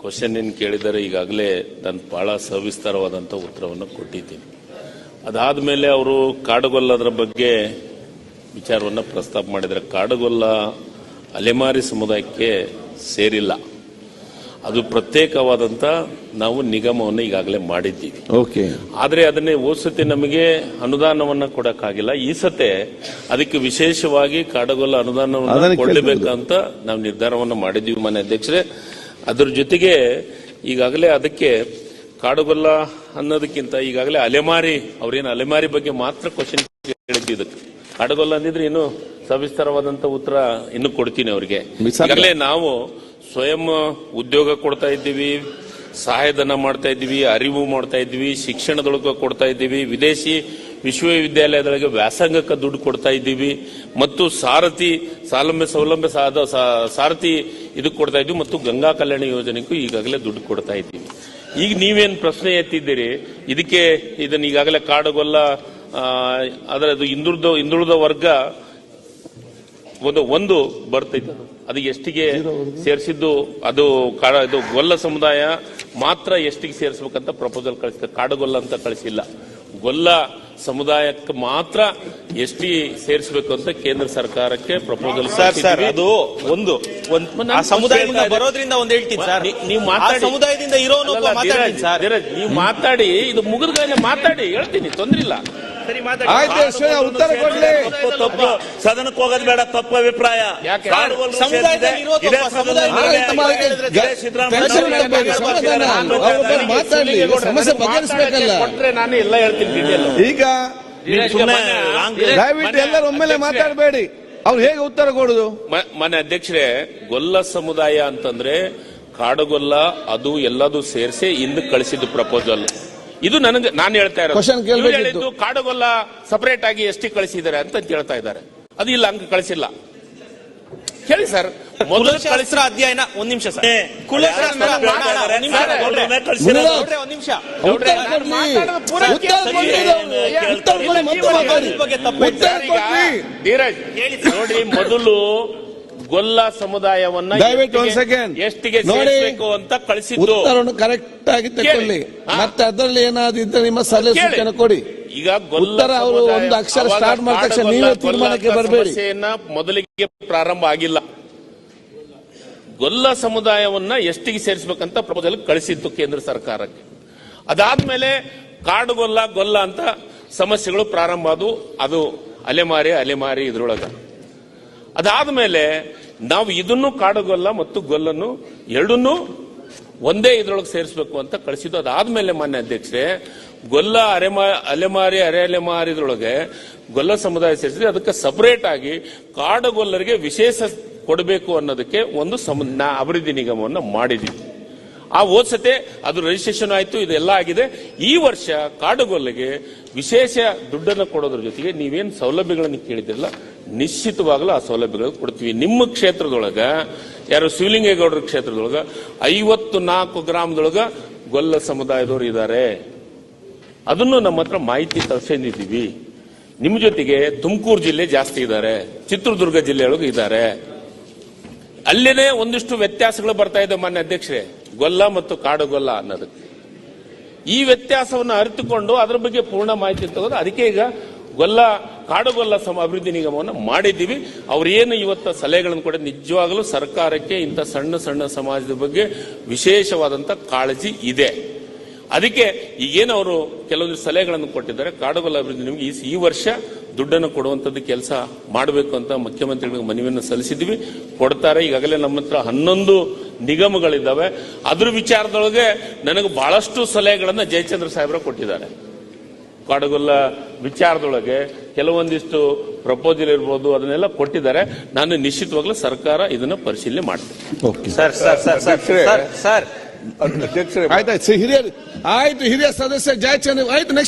Question ಏನು ಕೇಳಿದರೆ ಈಗಾಗಲೇ ನಾನು ಬಹಳ ಸವಿಸ್ತಾರವಾದಂಥ ಉತ್ತರವನ್ನು ಕೊಟ್ಟಿದ್ದೀನಿ. ಅದಾದ ಮೇಲೆ ಅವರು ಕಾಡುಗೊಲ್ಲದರ ಬಗ್ಗೆ ವಿಚಾರವನ್ನು ಪ್ರಸ್ತಾಪ ಮಾಡಿದರೆ ಕಾಡುಗೊಲ್ಲ ಅಲೆಮಾರಿ ಸಮುದಾಯಕ್ಕೆ ಸೇರಿಲ್ಲ. ಅದು ಪ್ರತ್ಯೇಕವಾದಂತ ನಾವು ನಿಗಮವನ್ನು ಈಗಾಗಲೇ ಮಾಡಿದ್ದೀವಿ. ಓಕೆ. ಆದರೆ ಅದನ್ನೇ ಸತಿ ನಮಗೆ ಅನುದಾನವನ್ನ ಕೊಡಕ್ಕಾಗಿಲ್ಲ. ಈ ಸತೆ ಅದಕ್ಕೆ ವಿಶೇಷವಾಗಿ ಕಾಡಗೊಲ್ಲ ಅನುದಾನವನ್ನು ಕೊಡಲೇಬೇಕಂತ ನಾವು ನಿರ್ಧಾರವನ್ನು ಮಾಡಿದ್ದೀವಿ ಮನೆ ಅಧ್ಯಕ್ಷರೇ. ಅದರ ಜೊತೆಗೆ ಈಗಾಗಲೇ ಅದಕ್ಕೆ ಕಾಡುಗೊಲ್ಲ ಅನ್ನೋದಕ್ಕಿಂತ ಈಗಾಗಲೇ ಅಲೆಮಾರಿ ಅವ್ರೇನು ಅಲೆಮಾರಿ ಬಗ್ಗೆ ಮಾತ್ರ ಕ್ವಶನ್ ಕೇಳಿದ್ದು ಇದಕ್ಕೆ ಕಾಡುಗೊಲ್ಲ ಅಂದಿದ್ರೆ ಇನ್ನು ಸವಿಸ್ತಾರವಾದಂತ ಉತ್ತರ ಇನ್ನು ಕೊಡ್ತೀನಿ ಅವರಿಗೆ. ಈಗಾಗಲೇ ನಾವು ಸ್ವಯಂ ಉದ್ಯೋಗ ಕೊಡ್ತಾ ಇದ್ದೀವಿ, ಸಹಾಯಧನ ಮಾಡ್ತಾ ಇದ್ದೀವಿ, ಅರಿವು ಮಾಡ್ತಾ ಇದ್ದೀವಿ, ಶಿಕ್ಷಣದೊಳಗೆ ಕೊಡ್ತಾ ಇದ್ದೀವಿ, ವಿದೇಶಿ ವಿಶ್ವವಿದ್ಯಾಲಯದೊಳಗೆ ವ್ಯಾಸಂಗಕ್ಕೆ ದುಡ್ಡು ಕೊಡ್ತಾ ಇದ್ದೀವಿ, ಮತ್ತು ಸಾರಥಿ ಸಾಲಂಬೆ ಸೌಲಭ್ಯ ಸಾರಥಿ ಇದಕ್ಕೆ ಕೊಡ್ತಾ ಇದ್ದೀವಿ, ಮತ್ತು ಗಂಗಾ ಕಲ್ಯಾಣ ಯೋಜನೆಗೂ ಈಗಾಗಲೇ ದುಡ್ಡು ಕೊಡ್ತಾ ಇದ್ದೀವಿ. ಈಗ ನೀವೇನು ಪ್ರಶ್ನೆ ಎತ್ತಿದ್ದೀರಿ? ಇದಕ್ಕೆ ಇದನ್ನ ಈಗಾಗಲೇ ಕಾಡುಗೊಲ್ಲ ಅದರ ಹಿಂದುಳಿದ ಹಿಂದುಳಿದ ವರ್ಗ ಒಂದು ಒಂದು ಬರ್ತೈತೆ. ಅದು. ಎಷ್ಟಿಗೆ ಸೇರಿಸಿದ್ದು ಅದು ಕಾಡ ಇದು ಗೊಲ್ಲ ಸಮುದಾಯ ಮಾತ್ರ ಎಷ್ಟಿಗೆ ಸೇರಿಸ್ಬೇಕಂತ ಪ್ರಪೋಸಲ್ ಕಳಿಸಿದೆ ಕಾಡುಗೊಲ್ಲ ಅಂತ ಕಳಿಸಿಲ್ಲ. ಗೊಲ್ಲ ಸಮುದಾಯಕ್ಕೆ ಮಾತ್ರ ಎಷ್ಟಿ ಸೇರಿಸಬೇಕು ಅಂತ ಕೇಂದ್ರ ಸರ್ಕಾರಕ್ಕೆ ಪ್ರಪೋಸಲ್ ಸರ್ ಸರ್ ಅದು ಒಂದು ಸಮುದಾಯದಿಂದ ಬರೋದ್ರಿಂದ ಒಂದ್ ಹೇಳ್ತೀನಿ ಸರ್ ನೀವು ಆ ಮಾತಾಡಿ ಸಮುದಾಯದಿಂದ ಇರೋನು ಮಾತಾಡಿ ಸರ್ ನೀವು ಮಾತಾಡಿ ಇದು ಮುಗಿದ ಮಾತಾಡಿ ಹೇಳ್ತೀನಿ ತೊಂದ್ರಿಲ್ಲ. ಆಯ್ತು ಅವ್ರು ಉತ್ತರ ಕೊಡ್ಲಿ ತಪ್ಪು ಸದನಕ್ಕೆ ಹೋಗೋದು ಬೇಡ ತಪ್ಪು ಅಭಿಪ್ರಾಯ ಮಾತಾಡ್ಲಿ ಸಮಸ್ಯೆ ಬಗೆಹರಿಸಬೇಕಲ್ಲ ಕೊಟ್ರೆ ನಾನು ಎಲ್ಲ ಹೇಳ್ತೀನಿ ಈಗ ದಯವಿಟ್ಟು ಎಲ್ಲರೂ ಒಮ್ಮೆಲೆ ಮಾತಾಡಬೇಡಿ ಅವ್ರು ಹೇಗೆ ಉತ್ತರ ಕೊಡುದು ಮನೆ ಅಧ್ಯಕ್ಷರೇ ಗೊಲ್ಲ ಸಮುದಾಯ ಅಂತಂದ್ರೆ ಕಾಡುಗೊಲ್ಲ ಅದು ಎಲ್ಲದೂ ಸೇರಿಸಿ ಹಿಂದೆ ಕಳಿಸಿದ್ದು ಪ್ರಪೋಸಲ್ ಇದು ನನಗೆ ನಾನು ಹೇಳ್ತಾ ಇರೋದು. ಹೇಳಿದ್ದು ಕಾಡುಗೊಲ್ಲ ಸಪರೇಟ್ ಆಗಿ ಎಷ್ಟಿ ಕಳಿಸಿದ್ದಾರೆ ಅಂತ ಹೇಳ್ತಾ ಇದ್ದಾರೆ. ಅದು ಇಲ್ಲ ಹಂಗ ಕಳಿಸಿಲ್ಲ. ಹೇಳಿ ಸರ್ ಮೊದಲು ಕುಲಶಾಸ್ತ್ರ ಅಧ್ಯಯನ ಒಂದ್ ನಿಮಿಷ ಸರ್. ಕುಲಶಾಸ್ತ್ರ ಒಂದ್ ನಿಮಿಷ. ಬಗ್ಗೆ ತಪ್ಪು ಉತ್ತರ ಈಗ ಕೊಡ್ಲಿ ನೋಡಿ ಮೊದಲು ಗೊಲ್ಲ ಸಮುದಾಯವನ್ನ ದಯವಿಟ್ಟು ಒಂದ್ ಎಷ್ಟಿಗೆ- ಸೆಕೆಂಡ್ ಎಷ್ಟಿಗೆ ನೋಡಿ ಸೇರಿಸಬೇಕು ಅಂತ ಕಳಿಸಿದ್ದು. ಉತ್ತರವನ್ನು ಕರೆಕ್ಟ್ ಆಗಿ ತಗೊಳ್ಳಿ. ಮತ್ತೆ ಅದರಲ್ಲಿ ಏನಾದ್ರು ಇದ್ರೆ ನಿಮ್ಮ ಸಲಹೆ ಕೇಳಿ. ಸೂಚನೆ ಕೊಡಿ. ಈಗ ಗೊಲ್ಲರ ಉತ್ತರ ಅವರು ಸಮುದಾಯ- ಒಂದು ಅಕ್ಷರ ಅವಾಗ start ಮಾಡಿದ ತಕ್ಷಣ ನೀವೇ ತೀರ್ಮಾನಕ್ಕೆ ಅಂತ ಬರ್ಬೇಡಿ. ಸಮಸ್ಯೆಯನ್ನ ಮೊದಲಿಗೆ ಪ್ರಾರಂಭ ಆಗಿಲ್ಲ. ಗೊಲ್ಲ ಸಮುದಾಯವನ್ನ ಎಷ್ಟಿಗೆ ಸೇರಿಸಬೇಕಂತ ಪ್ರಪೋಸಲ್ ಕಳಿಸಿತ್ತು ಕೇಂದ್ರ ಸರ್ಕಾರಕ್ಕೆ. ಅದಾದ್ಮೇಲೆ ಕಾಡು ಗೊಲ್ಲ ಅಂತ ಸಮಸ್ಯೆಗಳು ಪ್ರಾರಂಭ ಅದು ಅದು ಅಲೆಮಾರಿ ಅಲೆಮಾರಿ ಇದ್ರೊಳಗ. ಅದಾದ್ಮೇಲೆ ನಾವು ಇದನ್ನು ಕಾಡುಗೊಲ್ಲ ಮತ್ತು ಗೊಲ್ಲನ್ನು ಎರಡನ್ನೂ ಒಂದೇ ಇದ್ರೊಳಗೆ ಸೇರಿಸಬೇಕು ಅಂತ ಕಳಿಸಿದ್ದು. ಅದಾದ್ಮೇಲೆ ಮಾನ್ಯ ಅಧ್ಯಕ್ಷರೇ, ಗೊಲ್ಲ ಅರೆಮಾ, ಅಲೆಮಾರಿ ಅರೆ ಅಲೆಮಾರಿದ್ರೊಳಗೆ ಗೊಲ್ಲ ಸಮುದಾಯ ಸೇರಿಸಿದ್ರೆ ಅದಕ್ಕೆ ಸಪರೇಟ್ ಆಗಿ ಕಾಡುಗೊಲ್ಲರಿಗೆ ವಿಶೇಷ ಕೊಡಬೇಕು ಅನ್ನೋದಕ್ಕೆ ಒಂದು ಸಮ ಅಭಿವೃದ್ಧಿ ನಿಗಮವನ್ನು ಮಾಡಿದ್ದೀವಿ. ಆ ಓದ್ಸತೆ ಅದು ರಿಜಿಸ್ಟ್ರೇಷನ್ ಆಯಿತು ಇದೆಲ್ಲ ಆಗಿದೆ. ಈ ವರ್ಷ ಕಾಡುಗೊಲ್ಲಿಗೆ ವಿಶೇಷ ದುಡ್ಡನ್ನು ಕೊಡೋದ್ರ ಜೊತೆಗೆ ನೀವೇನು ಸೌಲಭ್ಯಗಳನ್ನು ಕೇಳಿದ್ರಲ್ಲ, ನಿಶ್ಚಿತವಾಗಲೂ ಆ ಸೌಲಭ್ಯಗಳು ಕೊಡ್ತೀವಿ. ನಿಮ್ಮ ಕ್ಷೇತ್ರದೊಳಗ, ಯಾರು ಶಿವಲಿಂಗೇಗೌಡರ ಕ್ಷೇತ್ರದೊಳಗ, ಐವತ್ತು ನಾಲ್ಕು ಗ್ರಾಮದೊಳಗ ಗೊಲ್ಲ ಸಮುದಾಯದವರು ಇದ್ದಾರೆ ಅದನ್ನು ನಮ್ಮ ಹತ್ರ ಮಾಹಿತಿ ತರಿಸಿದ್ದೀವಿ. ನಿಮ್ಮ ಜೊತೆಗೆ ತುಮಕೂರು ಜಿಲ್ಲೆ ಜಾಸ್ತಿ ಇದ್ದಾರೆ ಚಿತ್ರದುರ್ಗ ಜಿಲ್ಲೆಯೊಳಗೆ ಇದ್ದಾರೆ ಅಲ್ಲೇನೆ ಒಂದಿಷ್ಟು ವ್ಯತ್ಯಾಸಗಳು ಬರ್ತಾ ಇದೆ ಮಾನ್ಯ ಅಧ್ಯಕ್ಷರೇ. ಗೊಲ್ಲ ಮತ್ತು ಕಾಡುಗೊಲ್ಲ ಅನ್ನೋದಕ್ಕೆ. ಈ ವ್ಯತ್ಯಾಸವನ್ನು ಅರಿತುಕೊಂಡು ಅದರ ಬಗ್ಗೆ ಪೂರ್ಣ ಮಾಹಿತಿ ತಗೋದು ಅದಕ್ಕೆ ಈಗ ಗೊಲ್ಲ ಕಾಡುಗೊಲ್ಲ ಸಮ, ಅಭಿವೃದ್ಧಿ ನಿಗಮವನ್ನು ಮಾಡಿದ್ದೀವಿ. ಅವರೇನು ಇವತ್ತ ಸಲಹೆಗಳನ್ನು ಕೂಡ ನಿಜವಾಗಲೂ ಸರ್ಕಾರಕ್ಕೆ ಇಂಥ ಸಣ್ಣ ಸಣ್ಣ ಸಮಾಜದ ಬಗ್ಗೆ ವಿಶೇಷವಾದಂಥ ಕಾಳಜಿ ಇದೆ. ಅದಕ್ಕೆ ಈಗೇನು ಅವರು ಕೆಲವೊಂದು ಸಲಹೆಗಳನ್ನು ಕೊಟ್ಟಿದ್ದಾರೆ. ಕಾಡುಗೊಲ್ಲ ಅಭಿವೃದ್ಧಿ ನಿಮಗೆ ಈ ವರ್ಷ ದುಡ್ಡನ್ನು ಕೊಡುವಂಥದ್ದು ಕೆಲಸ ಮಾಡಬೇಕು ಅಂತ ಮುಖ್ಯಮಂತ್ರಿಗಳಿಗೆ ಮನವಿಯನ್ನು ಸಲ್ಲಿಸಿದ್ವಿ ಕೊಡ್ತಾರೆ. ಈಗಾಗಲೇ ನಮ್ಮ ಹತ್ರ ಹನ್ನೊಂದು ನಿಗಮಗಳಿದ್ದಾವೆ. ಅದ್ರ ವಿಚಾರದೊಳಗೆ ನನಗೆ ಬಹಳಷ್ಟು ಸಲಹೆಗಳನ್ನು ಜಯಚಂದ್ರ ಸಾಹೇಬ್ರ ಕೊಟ್ಟಿದ್ದಾರೆ. ಕಾಡಗುಲ್ಲ ವಿಚಾರದೊಳಗೆ ಕೆಲವೊಂದಿಷ್ಟು ಪ್ರಪೋಸಲ್ ಇರ್ಬೋದು ಅದನ್ನೆಲ್ಲ ಕೊಟ್ಟಿದ್ದಾರೆ. ನಾನು ನಿಶ್ಚಿತವಾಗ್ಲೂ ಸರ್ಕಾರ ಇದನ್ನ ಪರಿಶೀಲನೆ ಮಾಡ್ತೀನಿ. Okay sir sir sir sir sir sir ಆಯ್ತಾಯ್ತು ಹಿರಿಯರು. ಆಯ್ತು ಹಿರಿಯ ಸದಸ್ಯ ಜಯಚಂದ್ರ ಆಯ್ತು ನೆಕ್ಸ್ಟ್